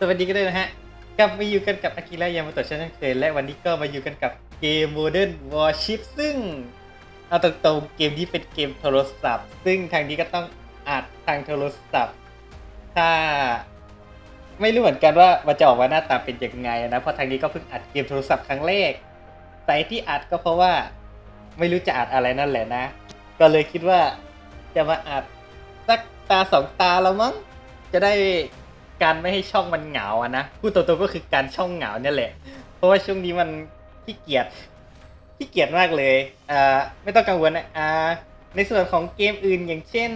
สวัสดีกันด้วยนะฮะ กลับมาอยู่กันกับอากิระยามาโตะเช่นเคย และวันนี้ก็มาอยู่กันกับเกม Modern Warship ซึ่ง เอาตรงๆเกมนี้เป็นเกมโทรศัพท์ ซึ่งทางนี้ก็ต้องอัดทางโทรศัพท์ ถ้า ไม่รู้เหมือนกันว่ามันจะออกมาหน้าตาเป็นยังไงนะ เพราะทางนี้ก็เพิ่งอัดเกมโทรศัพท์ครั้งแรกสาเหตุที่อัดก็เพราะว่า ไม่รู้จะอัดอะไรนั่นแหละนะ ก็เลยคิดว่าจะมาอัดสักตาสองตาแล้วมั้งจะได้ การไม่ให้ช่องมันเหงาอะนะพูดตรงๆก็คือการช่องเหงาเนี่ยแหละ เพราะว่าช่วงนี้มันขี้เกียจขี้เกียจมากเลยอ่าไม่ต้องกังวลนะอ่าในส่วนของเกมอื่นอย่างเช่น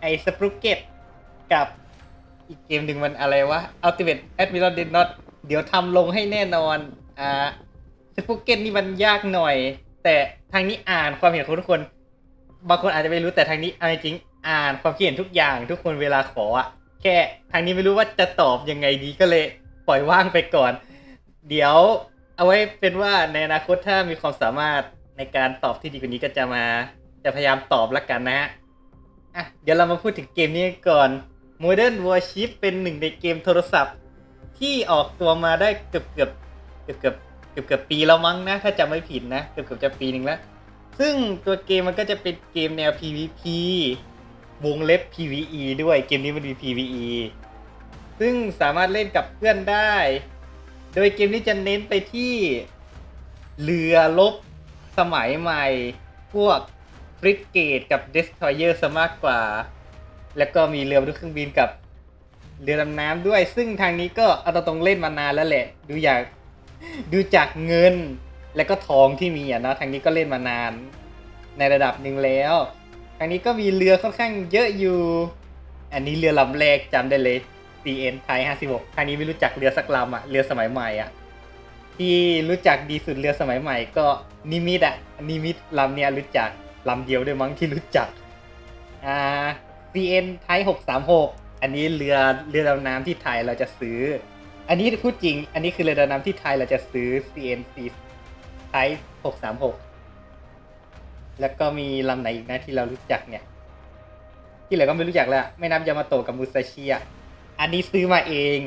ไอ้สปรุกเก็ตกับอีกเกมหนึ่งมันอะไรวะ Ultimate Admiral d e n o t เดี๋ยวทำลงให้แน่นอน อ่าสปรุกเก็ตนี่มันยากหน่อย แต่ทางนี้อ่านความเห็นของทุกคน บางคนอาจจะไม่รู้แต่ทางนี้เอาจริงอ่านความคิดเห็นทุกอย่างทุกคนเวลาขออะ แค่ทางนี้ไม่รู้ว่าจะตอบยังไงดีก็เลยปล่อยว่างไปก่อน เดี๋ยวเอาไว้เป็นว่าในอนาคตถ้ามีความสามารถในการตอบที่ดีกว่านี้ก็จะมา จะพยายามตอบละกันนะฮะอะเดี๋ยวเรามาพูดถึงเกมนี้ก่อน Modern Warship เป็นหนึ่งในเกมโทรศัพท์ ที่ออกตัวมาได้เกือบเกือบเกือบเกือบเกือบเกือบปีแล้วมั้งนะ ถ้าจำไม่ผิดนะ เกือบเกือบจะปีหนึ่งแล้ว ซึ่งตัวเกมมันก็จะเป็นเกมแนว PVP วงเล็บ PVE ด้วยเกมนี้มันมี PVE ซึ่งสามารถเล่นกับเพื่อนได้ โดยเกมนี้จะเน้นไปที่เรือลบสมัยใหม่ พวกฟริกเกตกับเดสทอยเยอร์ซะมากกว่า แล้วก็มีเรือบรรทุกเครื่องบินกับเรือดำน้ำด้วย ซึ่งทางนี้ก็เอาตรงเล่นมานานแล้วแหละ ดูอยากดูจากเงินและก็ทองที่มีอะเนาะทางนี้ก็เล่นมานานในระดับหนึ่งแล้ว ทางนี้ก็มีเรือค่อนข้างเยอะอยู่ อันนี้เรือลำแรกจำได้เลย CN ไทย56ทางนี้ไม่รู้จักเรือสักลำอะเรือสมัยใหม่อะที่รู้จักดีสุดเรือสมัยใหม่ ก็นิมิตอะนิมิตลำเนี้ยรู้จักลำเดียวด้วยมั้งที่รู้จักอ่า CN ไทย636 อันนี้เรือเรือดำน้ำที่ไทยเราจะซื้อ อันนี้พูดจริง อันนี้คือเรือดำน้ำที่ไทยเราจะซื้อ CN ไทย636 แล้วก็มีลำไหนอีกนะที่เรารู้จักเนี่ย ที่เหลือก็ไม่รู้จักแล้ว ไม่นับยามาโตะกับมุซาชิอะอันนี้ซื้อมาเอง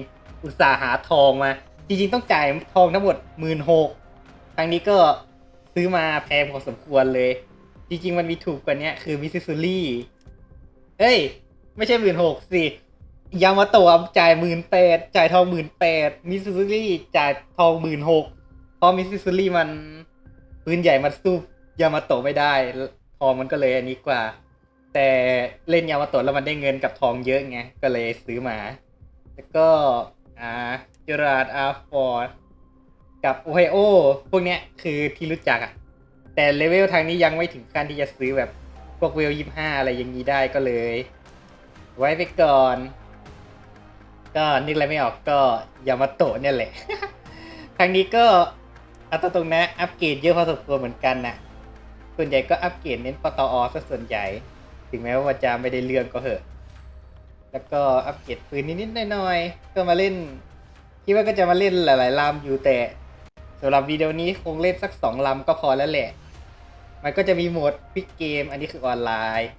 อุตส่าห์หาทองมา จริงๆต้องจ่ายทองทั้งหมดหมื่นหกทางนี้ก็ซื้อมาแพงพอสมควรเลย จริง ๆ มันมีถูกกว่านี้คือมิสซิสซูรี่เอ้ย ไม่ใช่หมื่นหกสิยามาโตะจ่ายหมื่นแปดจ่ายทองหมื่นแปดมิสซิสซูรี่จ่ายทองหมื่นหกเพราะมิสซิสซูรี่มันปืนใหญ่มันสู้ ยามาโตะไม่ได้ทองมันก็เลยอันนี้กว่า แต่เล่นยามาโตะแล้วมันได้เงินกับทองเยอะไงก็เลยซื้อมา แล้วก็อ่าเจูราดอาร์ฟอร์ดกับโอไฮโอพวกเนี้ยคือที่รู้จักอะแต่เลเวลทางนี้ยังไม่ถึงขั้นที่จะซื้อแบบพวกเวลยี่ห้าอะไรอย่างนี้ได้ก็เลย ไว้ไปก่อน ก็นึกอะไรไม่ออกก็ยามาโตะเนี่ยแหละ ทางนี้ก็เอาตรงนะอัปเกรดเยอะพอสมควรเหมือนกันนะ ส่วนใหญ่ก็อัปเกรดเน้นปตอซะส่วนใหญ่ ถึงแม้ว่าจะไม่ได้เรื่องก็เหอะ แล้วก็อัปเกรดปืนนิดๆหน่อยๆก็มาเล่นคิดว่าก็จะมาเล่นหลายๆลำอยู่แต่สำหรับวิดีโอนี้คงเล่นสักสองลำก็พอแล้วแหละ มันก็จะมีโหมดพิกเกม อันนี้คือออนไลน์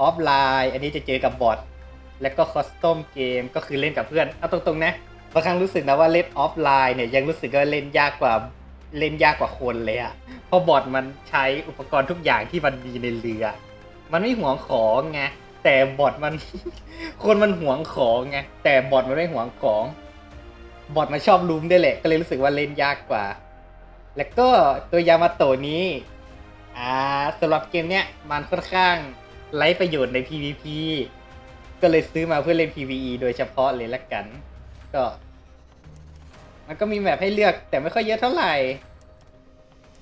ออฟไลน์ อันนี้จะเจอกับบอทแล้วก็คอสตอมเกมก็คือเล่นกับเพื่อน เอาตรงๆนะบางครั้งรู้สึกนะว่าเล่นออฟไลน์เนี่ยยังรู้สึกว่าเล่นยากกว่า เล่นยากกว่าคนเลยอะเพราะบอทมันใช้อุปกรณ์ทุกอย่างที่มันมีในเรือ มันไม่หวงของไงแต่บอทมัน คนมันหวงของไงแต่บอทมันไม่หวงของ บอทมันชอบลุมได้แหละ ก็เลยรู้สึกว่าเล่นยากกว่า แล้วก็ตัวยามาโตนี้อ่าสำหรับเกมเนี้ยมันค่อนข้างไร้ประโยชน์ใน PVP ก็เลยซื้อมาเพื่อเล่น PVE โดยเฉพาะเลยละกัน ก็ มันก็มีแมปให้เลือกแต่ไม่ค่อยเยอะเท่าไหร่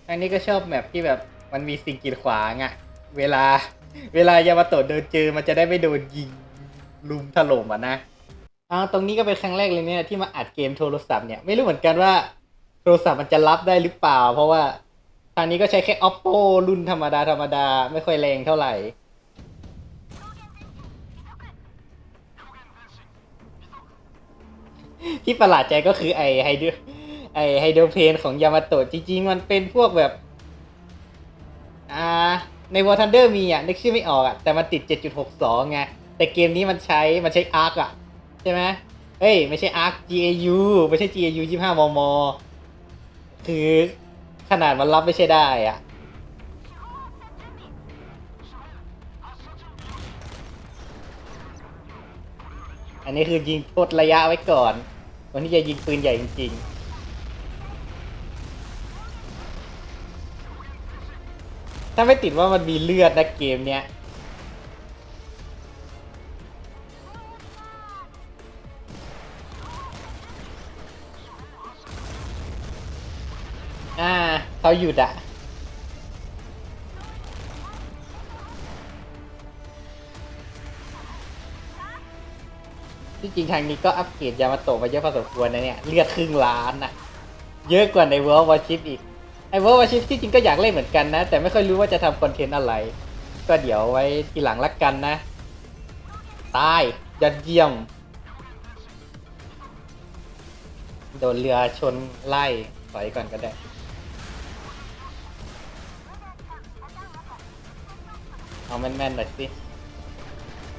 อันนี้ก็ชอบแมปที่แบบมันมีสิ่งกีดขวางอะเวลา เวลายามาโตะเดินเจอมันจะได้ไม่โดนยิงลุมถล่มอะนะอ่าตรงนี้ก็เป็นครั้งแรกเลยเนี่ยที่มาอัดเกมโทรศัพท์เนี่ยไม่รู้เหมือนกันว่าโทรศัพท์มันจะรับได้หรือเปล่า เพราะว่าทางนี้ก็ใช้แค่ oppo รุ่นธรรมดาธรรมดาไม่ค่อยแรงเท่าไหร่ที่ประหลาดใจก็คือไอไฮดร ไอไฮโดรเพนของยามาโตะจริงๆ มันเป็นพวกแบบ อ่า ในวอร์ทันเดอร์มีอะ นึกชื่อไม่ออกอะ แต่มันติด 7.62 ไง แต่เกมนี้มันใช้ มันใช้อาร์คอะ ใช่ไหมเอ้ย ไม่ใช่ ARC GAU ไม่ใช่ GAU 25 มม คือขนาดมันรับไม่ใช่ได้อะอันนี้คือยิงโทดระยะไว้ก่อนวันที่จะยิงปืนใหญ่จริงๆ ถ้าไม่ติดว่ามันมีเลือดนะเกมเนี้ยอ่าเขาหยุดอะที่จริงทางนี้ก็อัปเกรดยามาโตะมาเยอะพอสมควรนะเนี่ย เลือดครึ่งล้านอะเยอะกว่าใน World Warship อีก ไอ้ World Warship ที่จริงก็อยากเล่นเหมือนกันนะ แต่ไม่ค่อยรู้ว่าจะทำคอนเทนต์อะไร ก็เดี๋ยวไว้ทีหลังละกันนะ ตายยอดเยี่ยม โดนเรือชนไล่ถอยก่อนก็ได้ เอาแม่นๆหน่อยสิ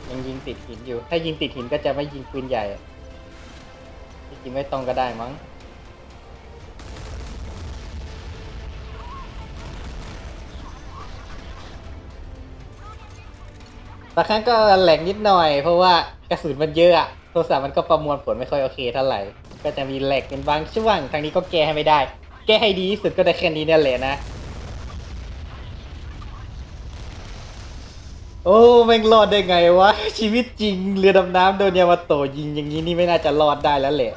ยังยิงติดหินอยู่ ถ้ายิงติดหินก็จะไม่ยิงปืนใหญ่ที่จริงไม่ต้องก็ได้มั้ง บางครั้งก็แหลกนิดหน่อย เพราะว่ากระสุนมันเยอะอะโทรศัพท์มันก็ประมวลผลไม่ค่อยโอเคเท่าไหร่ ก็จะมีแหลกเป็นบางช่วง ทางนี้ก็แก้ให้ไม่ได้ แก้ให้ดีที่สุดก็ได้แค่นี้เนี่ยแหละนะ โอ้แม่งรอดได้ไงวะ ชีวิตจริงเรือดำน้ำโดนยามาโตยิงอย่างนี้นี่ไม่น่าจะรอดได้แล้วแหละ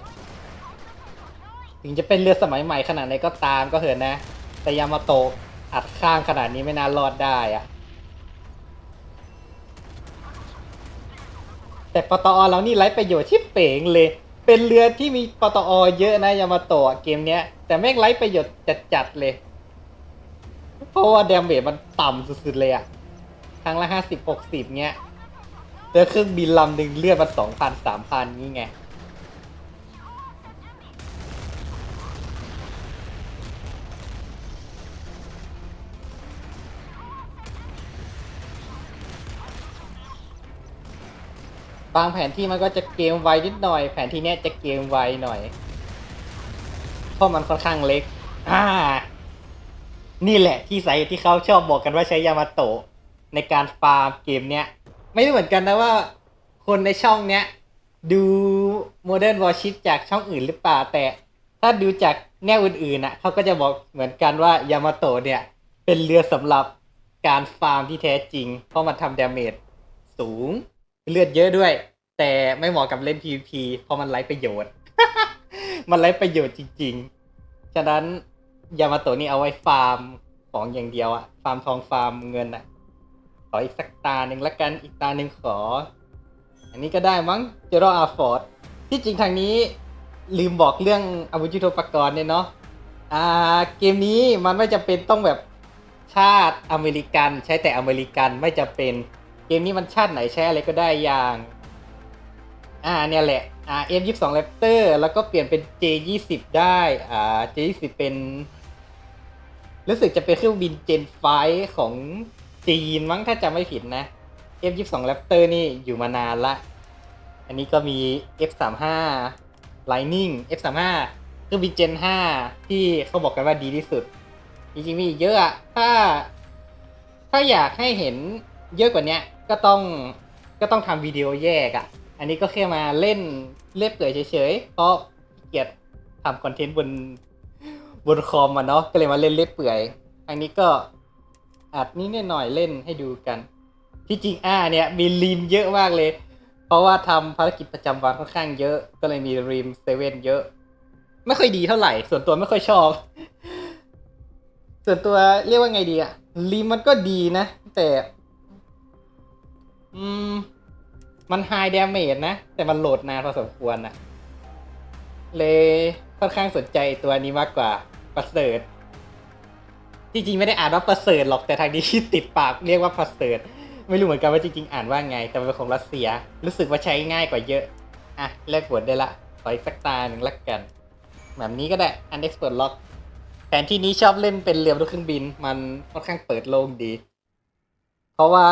ถึงจะเป็นเรือสมัยใหม่ขนาดไหนก็ตามก็เถอะนะ แต่ยามาโตอัดข้างขนาดนี้ไม่น่ารอดได้อะ แต่ปตอเรานี่ไร้ประโยชน์ที่เป๋งเลย เป็นเรือที่มีปตอเยอะนะยามาโตะเกมเนี้ย แต่แม่งไร้ประโยชน์จัดๆเลย เพราะว่าเดมเบมันต่ำสุดๆเลยอะครั้งละห้าสิบหกสิบเงี้ยเจอเครื่องบินลำหนึ่งเลือดมาสองพันสามพันนี้ไง บางแผนที่มันก็จะเกมไวนิดหน่อย แผนที่เนี้ยจะเกมไวหน่อย เพราะมันค่อนข้างเล็ก อ่า นี่แหละที่สาเหตุที่เขาชอบบอกกันว่าใช้ยามาโตะในการฟาร์มเกมเนี้ย ไม่รู้เหมือนกันนะว่า คนในช่องเนี้ย ดู Modern Warship จากช่องอื่นหรือเปล่าแต่ ถ้าดูจากแนวอื่นๆน่ะเขาก็จะบอกเหมือนกันว่ายามาโตะเนี่ย เป็นเรือสำหรับการฟาร์มที่แท้จริง เพราะมันทำดาเมจสูง เลือดเยอะด้วย แต่ไม่เหมาะกับเล่น PVP เพราะมันไร้ประโยชน์ มันไร้ประโยชน์จริงๆ ฉะนั้นยามาโตะนี่เอาไว้ฟาร์มของอย่างเดียวอะฟาร์มทองฟาร์มเงินอะขออีกสักตาหนึ่งละกันอีกตาหนึ่งขอ อันนี้ก็ได้มั้งเจอรออาฟอร์ดที่จริงทางนี้ลืมบอกเรื่องอาวุธยุทโธปกรณ์เนี่ยเนาะอ่าเกมนี้มันไม่จำเป็นต้องแบบชาติอเมริกันใช้แต่อเมริกันไม่จำเป็น เกมนี้มันชาติไหนใช้อะไรก็ได้อย่าง อ่าเนี่ยแหละ อ่า M22 Raptor แล้วก็เปลี่ยนเป็น J20 ได้ อ่า J20 เป็น รู้สึกจะเป็นเครื่องบิน Gen 5ของจีนมั้งถ้าจำไม่ผิดนะ F22 Raptor นี่อยู่มานานละ อันนี้ก็มี F35 Lightning F35 เครื่องบิน Gen 5 ที่เขาบอกกันว่าดีที่สุด จริงๆมีอีเยอะอะถ้า ถ้าอยากให้เห็นเยอะกว่านี้ ก็ต้องก็ต้องทำวิดีโอแยกอะอันนี้ก็แค่มาเล่นเล่นเปื่อยเฉยๆ เพราะเกียจทำคอนเทนต์บนบนคอมอะเนาะ ก็เลยมาเล่นเล่นเปื่อย อันนี้ก็อัดนิดหน่อยเล่นให้ดูกัน ที่จริงอ่าเนี่ยมีรีมเยอะมากเลย เพราะว่าทำภารกิจประจำวันค่อนข้างเยอะ ก็เลยมีรีมเซเว่นเยอะ ไม่ค่อยดีเท่าไหร่ ส่วนตัวไม่ค่อยชอบ ส่วนตัวเรียกว่าไงดีอะรีมมันก็ดีนะ แต่ อืม มันไฮด a เมจนะ แต่มันโหลดนานพอสมควรอะเลยค่อนข้างสนใจตัวนี้มากกว่าประเสริฐที่จริงไม่ได้อ่านว่าประเสริฐหรอกแต่ทางนี้ติดปากเรียกว่าประเสริฐไม่รู้เหมือนกันว่าจริงๆอ่านว่าไง แต่เป็นของรัสเซีย รู้สึกว่าใช้ง่ายกว่าเยอะ อะแลกผลได้ละขออีกสักตาหนึ่งละกัน แบบนี้ก็ได้อันเอ็กซ์เปิดล็อกแผนที่นี้ชอบเล่นเป็นเรือบนเครื่องบิน มันค่อนข้างเปิดโล่งดี เพราะว่า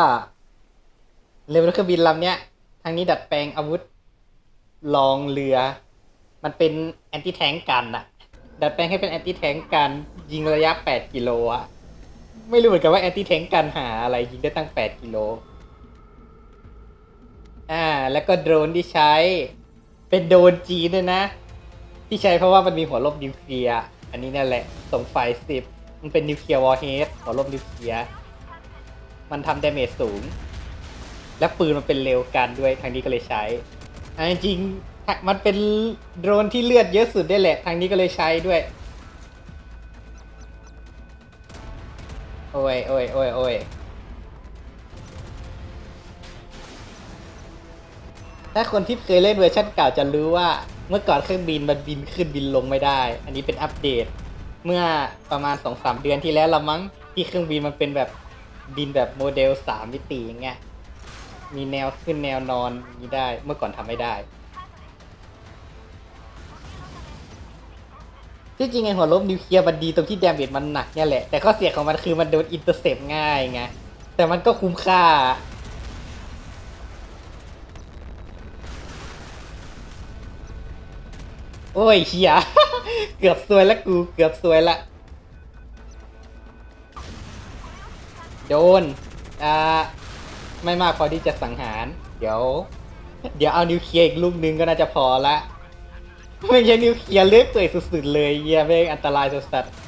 เรือเครื่องบินลำเนี้ยทางนี้ดัดแปลงอาวุธลองเรือ มันเป็นแอนตี้แทงกันอะดัดแปลงให้เป็นแอนตี้แทงกันยิงระยะ 8 กิโลอะไม่รู้เหมือนกันว่าแอนตี้แทงกันหาอะไรยิงได้ตั้ง 8 กิโลอ่าแล้วก็โดรนที่ใช้เป็นโดรนจีนด้วยนะ ที่ใช้เพราะว่ามันมีหัวลบนิวเคลียร์อันนี้นั่นแหละส่งไฟสิบมันเป็นนิวเคลียร์วอร์เฮดหัวลบนิวเคลียร์มันทำดาเมจสูง และปืนมันเป็นเร็วกันด้วยทางนี้ก็เลยใช้อันจริงมันเป็นโดรนที่เลือดเยอะสุดได้แหละ ทางนี้ก็เลยใช้ด้วย โอ้ยโอ้ยโอ้ยโอ้ยถ้าคนที่เคยเล่นเวอร์ชันเก่าจะรู้ว่า เมื่อก่อนเครื่องบินมันบินขึ้นบินลงไม่ได้ อันนี้เป็นอัปเดต เมื่อประมาณ2-3เดือนที่แล้วละมั้งที่เครื่องบินมันเป็นแบบบินแบบโมเดล3มิติอย่างเงี้ย มีแนวขึ้นแนวนอนนี้ได้ เมื่อก่อนทำไม่ได้ ที่จริงไงหัวลบนิวเคลียร์มันดีตรงที่ดาเมจมันหนักเนี่ยแหละ แต่ข้อเสียของมันคือมันโดนอินเตอร์เซปง่ายไง แต่มันก็คุ้มค่า โอ้ยเฮียเกือบซวยละกู เกือบซวยละ โดน อ่า ไม่มากพอที่จะสังหาร เดี๋ยว เดี๋ยวเอานิวเคลียร์อีกลูกนึงก็น่าจะพอละไม่ใช่นิวเคลียร์เลือกเปื่อยสุดๆเลยเฮียไม่งอันตรายสุดๆ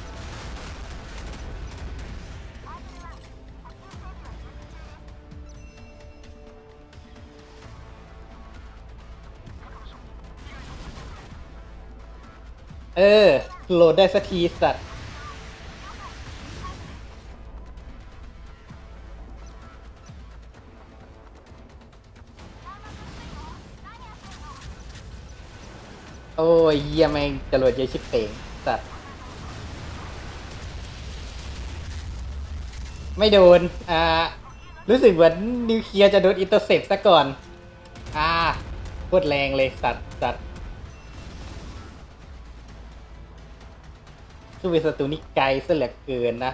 เออโหลดได้สักทีสัตว์ โอ้ยเยี่ยแม่งจรวดเยชิบเป่งสัตว์ไม่โดน อ่า รู้สึกเหมือนนิวเคลียร์จะโดนอินเตอร์เซปซะก่อน อ่าโคตรแรงเลยสัตว์สัตว์คือเวสตูนี่ไกลซะเหลือเกินนะ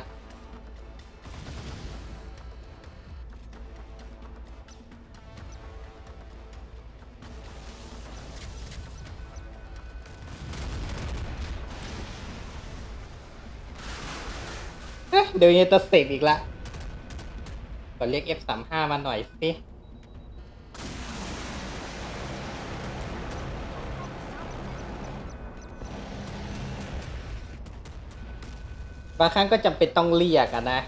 เดี๋ยวนี้จะเสกอีกละก็เรียก F35 มาหน่อยสิบางครั้งก็จำเป็นต้องเรียกอะนะ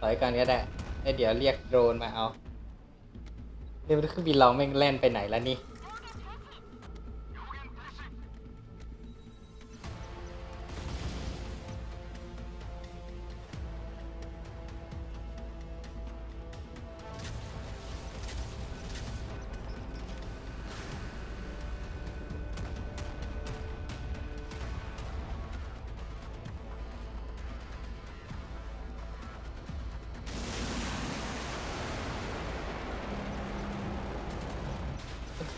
ถอยก่อนก็ได้เอ้เดี๋ยวเรียกโดรนมาเอาเดี๋ยวเครื่องบินเราแม่งแล่นไปไหนแล้วนี่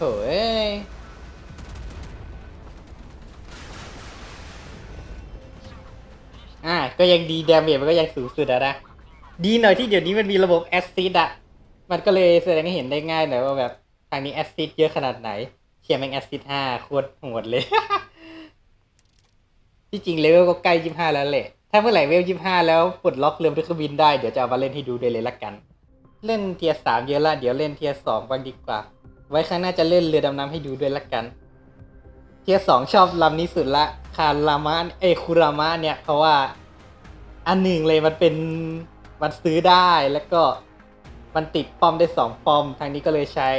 ถเอ้ยอ่าก็ยังดี ดาเมจมันก็ยังสูงสุดอะนะ ดีหน่อยที่เดี๋ยวนี้มันมีระบบแอสซิดอะมันก็เลยแสดงให้เห็นได้ง่ายหน่อยว่าแบบทางนี้แอสซิดเยอะขนาดไหนเขียนแม่งแอสซิดห้าโคตรโหดเลย ที่จริงเลเวลก็ใกล้ยี่ห้าแล้วแหละ ถ้าเมื่อไหร่เวลยี่ห้าแล้วปลดล็อกเรือเครื่องบินได้ เดี๋ยวจะเอามาเล่นให้ดูด้เลยละกัน เล่นเทียสามเยอะละ เดี๋ยวเล่นเทียสองบ้างดีกว่า ไว้ครั้งหน้าจะเล่นเรือดำน้ำให้ดูด้วยละกัน เทียสองชอบลำนี้สุดละ คารามะเอคุรามะเนี่ย เพราะว่าอันหนึ่งเลยมันเป็นมันซื้อได้แล้วก็มันติดป้อมได้สองป้อม ทางนี้ก็เลยใช้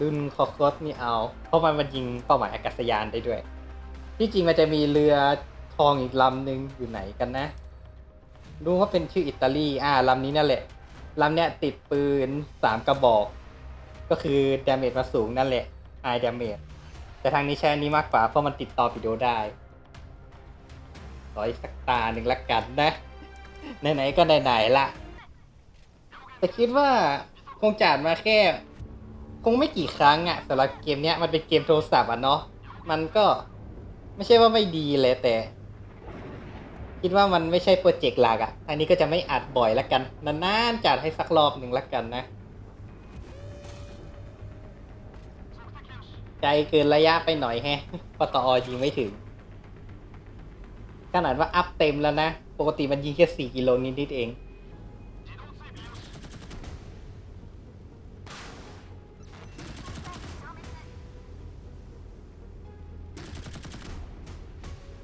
รุ่นคอคอสนี่เอา เพราะมันมันยิงเป้าหมายอากาศยานได้ด้วย ที่จริงมันจะมีเรือทองอีกลำหนึ่งอยู่ไหนกันนะ รู้ว่าเป็นชื่ออิตาลี อ่าลำนี้นั่นแหละลำเนี้ยติดปืนสามกระบอก ก็คือดาเมจมาสูงนั่นแหละไฮดาเมจแต่ทางนี้ใช้อันนี้มากกว่าเพราะมันติดต่อปิโดได้ขออีกสักตาหนึ่งละกันนะ ไหนๆก็ไหนๆละแต่คิดว่าคงจ่ายมาแค่ คงไม่กี่ครั้งอะสำหรับเกมเนี้ยมันเป็นเกมโทรศัพท์อะเนาะมันก็ไม่ใช่ว่าไม่ดีเลยแต่ คิดว่ามันไม่ใช่โปรเจกต์หลักอะอันนี้ก็จะไม่อัดบ่อยละกัน นานๆจัดให้สักรอบหนึ่งละกันนะ ไกลเกินระยะไปหน่อยแฮะปตอยิงไม่ถึง ขนาดว่าอัพเต็มแล้วนะ ปกติมันยิงแค่สี่กิโลนิดๆเอง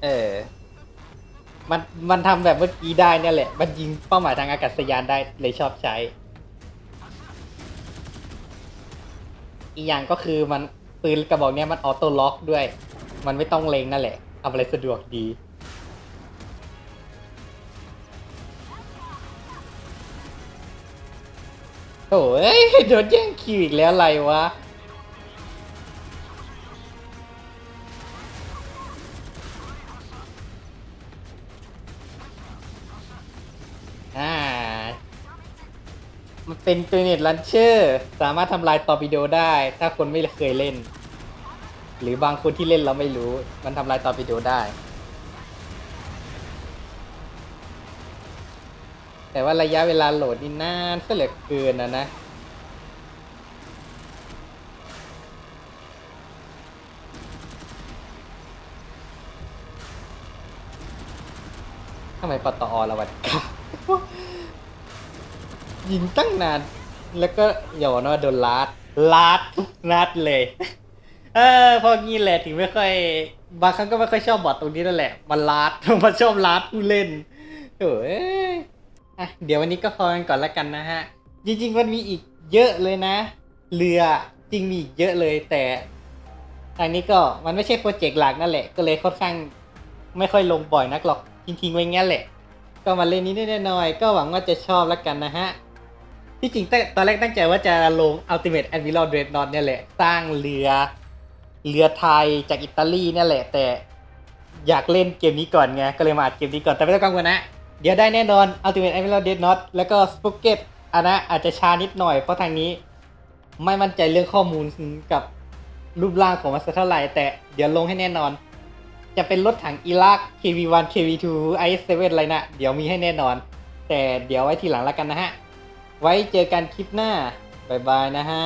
เออ มันมันทำแบบเมื่อกี้ได้เนี่ยแหละ มันยิงเป้าหมายทางอากาศยานได้เลยชอบใช้ อีกอย่างก็คือมัน ปืนกระบอกเนี้ยมันออโต้ล็อกด้วย มันไม่ต้องเล็งนั่นแหละทำอะไรสะดวกดี โอ้ยโดนแย่งคิวอีกแล้วอะไรวะ เป็นเกรเนตลันเชอร์สามารถทำลายตอร์ปิโดได้ ถ้าคนไม่เคยเล่น หรือบางคนที่เล่นเราไม่รู้ มันทำลายตอร์ปิโดได้ แต่ว่าระยะเวลาโหลดนี่นานซะเหลือเกินนะนะทำไมปตอละวัดกะ ยิงตั้งนาน แล้วก็อย่าบอกนะว่าโดนลาดลาดทุกนัดเลย เออพองี้แหละถึงไม่ค่อย บางครั้งก็ไม่ค่อยชอบบอทตรงนี้นั่นแหละ มันลาดมันชอบลาดผู้เล่นโอ้ยอะเดี๋ยววันนี้ก็พอกันก่อนละกันนะฮะ จริง ๆ มันมีอีกเยอะเลยนะ เรือจริงมีอีกเยอะเลยแต่ทางนี้ก็มันไม่ใช่โปรเจกต์หลักนั่นแหละ ก็เลยค่อนข้างไม่ค่อยลงบ่อยนักหรอกทิ้งๆไว้งั้นแหละ ก็มาเล่นนี้ได้หน่อย ก็หวังว่าจะชอบแล้วกันนะฮะ ที่จริงแต่ตอนแรกตั้งใจว่าจะลง Ultimate Admiral Dreadnought เนี่ยแหละ สร้างเรือ เรือไทยจากอิตาลีเนี่ยแหละ แต่อยากเล่นเกมนี้ก่อนไง ก็เลยมาอัดเกมนี้ก่อน แต่ไม่ต้องกังวลนะ เดี๋ยวได้แน่นอน Ultimate Admiral Dreadnought แล้วก็ s p o o k e t อันนะอาจจะช้านิดหน่อย เพราะทางนี้ ไม่มั่นใจเรื่องข้อมูลกับรูปร่างของมันสักเท่าไหร่ แต่เดี๋ยวลงให้แน่นอน จะเป็นรถถังอิรัก KV1 KV2 IS7 อะไรนะ เดี๋ยวมีให้แน่นอน แต่เดี๋ยวไว้ทีหลังแล้วกันนะฮะ ไว้เจอกันคลิปหน้า บ๊ายบายนะฮะ